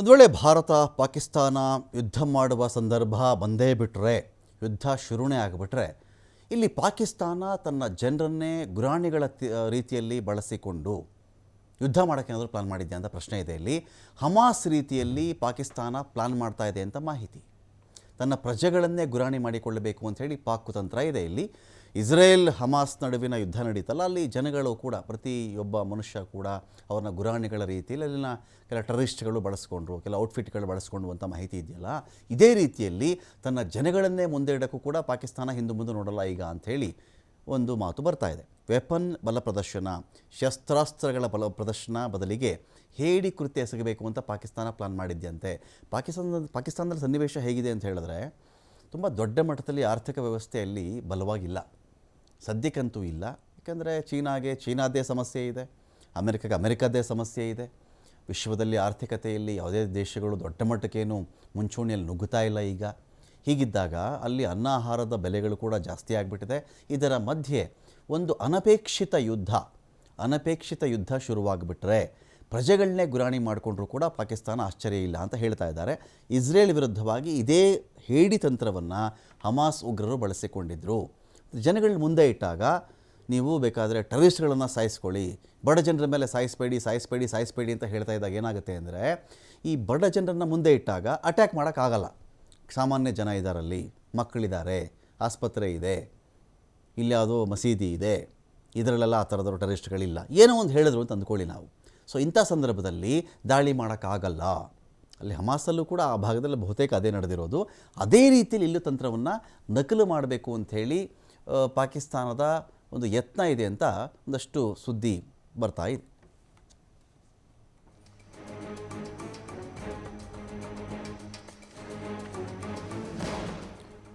ಒಂದು ವೇಳೆ ಭಾರತ, ಪಾಕಿಸ್ತಾನ ಯುದ್ಧ ಮಾಡುವ ಸಂದರ್ಭ ಬಂದೇ ಬಿಟ್ಟರೆ ಯುದ್ಧ ಶುರುಣೆ ಆಗಿಬಿಟ್ರೆ, ಇಲ್ಲಿ ಪಾಕಿಸ್ತಾನ ತನ್ನ ಜನರನ್ನೇ ಗುರಾಣಿಗಳ ರೀತಿಯಲ್ಲಿ ಬಳಸಿಕೊಂಡು ಯುದ್ಧ ಮಾಡೋಕ್ಕೆ ಏನಾದರೂ ಪ್ಲಾನ್ ಮಾಡಿದ್ದೆ ಅಂತ ಪ್ರಶ್ನೆ ಇದೆ ಇಲ್ಲಿ. ಹಮಾಸ್ ರೀತಿಯಲ್ಲಿ ಪಾಕಿಸ್ತಾನ ಪ್ಲಾನ್ ಮಾಡ್ತಾ ಇದೆ ಅಂತ ಮಾಹಿತಿ. ತನ್ನ ಪ್ರಜೆಗಳನ್ನೇ ಗುರಾಣಿ ಮಾಡಿಕೊಳ್ಳಬೇಕು ಅಂತ ಹೇಳಿ ಪಾಕ್ ತಂತ್ರ ಇದೆ ಇಲ್ಲಿ. ಇಸ್ರೇಲ್ ಹಮಾಸ್ ನಡುವಿನ ಯುದ್ಧ ನಡೀತಲ್ಲ, ಅಲ್ಲಿ ಜನಗಳು ಕೂಡ, ಪ್ರತಿಯೊಬ್ಬ ಮನುಷ್ಯ ಕೂಡ ಅವ್ರನ್ನ ಗುರಾಣಿಗಳ ರೀತಿಯಲ್ಲಿ ಅಲ್ಲಿನ ಕೆಲ ಟೆರರಿಸ್ಟ್ಗಳು ಬಳಸ್ಕೊಂಡ್ರು, ಕೆಲ ಔಟ್ಫಿಟ್ಗಳು ಬಳಸ್ಕೊಂಡು ಅಂತ ಮಾಹಿತಿ ಇದೆಯಲ್ಲ? ಇದೇ ರೀತಿಯಲ್ಲಿ ತನ್ನ ಜನಗಳನ್ನೇ ಮುಂದೆ ಇಡೋಕ್ಕೂ ಕೂಡ ಪಾಕಿಸ್ತಾನ ಹಿಂದೆ ಮುಂದೆ ನೋಡಲ್ಲ ಈಗ ಅಂಥೇಳಿ ಒಂದು ಮಾತು ಬರ್ತಾ ಇದೆ. ವೆಪನ್ ಬಲ ಪ್ರದರ್ಶನ ಶಸ್ತ್ರಾಸ್ತ್ರಗಳ ಬಲ, ಪ್ರದರ್ಶನ ಬದಲಿಗೆ ಹೇಡಿ ಕೃತ್ಯ ಎಸಗಬೇಕು ಅಂತ ಪಾಕಿಸ್ತಾನ ಪ್ಲಾನ್ ಮಾಡಿದ್ದಂತೆ ಪಾಕಿಸ್ತಾನದ, ಪಾಕಿಸ್ತಾನದಲ್ಲಿ ಸನ್ನಿವೇಶ ಹೇಗಿದೆ ಅಂತ ಹೇಳಿದ್ರೆ, ತುಂಬ ದೊಡ್ಡ ಮಟ್ಟದಲ್ಲಿ ಆರ್ಥಿಕ ವ್ಯವಸ್ಥೆಯಲ್ಲಿ ಬಲವಾಗಿಲ್ಲ. ಸದ್ಯಕ್ಕಂತೂ ಇಲ್ಲ. ಯಾಕಂದರೆ ಚೀನಾಗೆ ಚೀನಾದ್ದೇ ಸಮಸ್ಯೆ ಇದೆ. ಅಮೆರಿಕಗೆ ಅಮೆರಿಕದ್ದೇ ಸಮಸ್ಯೆ ಇದೆ. ವಿಶ್ವದಲ್ಲಿ ಆರ್ಥಿಕತೆಯಲ್ಲಿ ಯಾವುದೇ ದೇಶಗಳು ದೊಡ್ಡ ಮಟ್ಟಕ್ಕೇನು ಮುಂಚೂಣಿಯಲ್ಲಿ ನುಗ್ಗುತ್ತಾ ಇಲ್ಲ ಈಗ. ಹೀಗಿದ್ದಾಗ ಅಲ್ಲಿ ಅನ್ನ ಆಹಾರದ ಬೆಲೆಗಳು ಕೂಡ ಜಾಸ್ತಿ ಆಗಿಬಿಟ್ಟಿದೆ. ಇದರ ಮಧ್ಯೆ ಒಂದು ಅನಪೇಕ್ಷಿತ ಯುದ್ಧ ಅನಪೇಕ್ಷಿತ ಯುದ್ಧ ಶುರುವಾಗಿಬಿಟ್ರೆ ಪ್ರಜೆಗಳನ್ನೇ ಗುರಾಣಿ ಮಾಡಿಕೊಂಡ್ರೂ ಕೂಡ ಪಾಕಿಸ್ತಾನ ಆಶ್ಚರ್ಯ ಇಲ್ಲ ಅಂತ ಹೇಳ್ತಾ ಇದ್ದಾರೆ. ಇಸ್ರೇಲ್ ವಿರುದ್ಧವಾಗಿ ಇದೇ ಹೇಡಿ ತಂತ್ರವನ್ನು ಹಮಾಸ್ ಉಗ್ರರು ಬಳಸಿಕೊಂಡಿದ್ದರು ಜನಗಳ ಮುಂದೆ ಇಟ್ಟಾಗ ನೀವು ಬೇಕಾದರೆ ಟೆರರಿಸ್ಟ್ಗಳನ್ನು ಸಾಯಿಸ್ಕೊಳ್ಳಿ. ಬಡ ಜನರ ಮೇಲೆ ಸಾಯಿಸ್ಬೇಡಿ ಸಾಯಿಸ್ಬೇಡಿ ಸಾಯಿಸ್ಬೇಡಿ ಅಂತ ಹೇಳ್ತಾ ಇದ್ದಾಗ ಏನಾಗುತ್ತೆ ಅಂದರೆ, ಈ ಬಡ ಜನರನ್ನ ಮುಂದೆ ಇಟ್ಟಾಗ ಅಟ್ಯಾಕ್ ಮಾಡೋಕ್ಕಾಗಲ್ಲ ಸಾಮಾನ್ಯ ಜನ ಇದ್ದಾರಲ್ಲಿ ಮಕ್ಕಳಿದ್ದಾರೆ, ಆಸ್ಪತ್ರೆ ಇದೆ ಇಲ್ಲಿ ಯಾವುದೋ ಮಸೀದಿ ಇದೆ, ಇದರಲ್ಲೆಲ್ಲ ಆ ಥರದವ್ರು ಟೆರರಿಸ್ಟ್ಗಳಿಲ್ಲ. ಏನೋ ಒಂದು ಹೇಳಿದ್ರು ಅಂತ ಅಂದ್ಕೊಳ್ಳಿ ನಾವು. ಸೊ ಇಂಥ ಸಂದರ್ಭದಲ್ಲಿ ದಾಳಿ ಮಾಡೋಕ್ಕಾಗಲ್ಲ ಅಲ್ಲಿ ಹಮಾಸಲ್ಲೂ ಕೂಡ ಆ ಭಾಗದಲ್ಲಿ ಬಹುತೇಕ ಅದೇ ನಡೆದಿರೋದು. ಅದೇ ರೀತಿಯಲ್ಲಿ ಇಲ್ಲೂ ತಂತ್ರವನ್ನು ನಕಲು ಮಾಡಬೇಕು ಅಂಥೇಳಿ ಪಾಕಿಸ್ತಾನದ ಒಂದು ಯತ್ನ ಇದೆ ಅಂತ ಒಂದಷ್ಟು ಸುದ್ದಿ ಬರ್ತಾ ಇದೆ.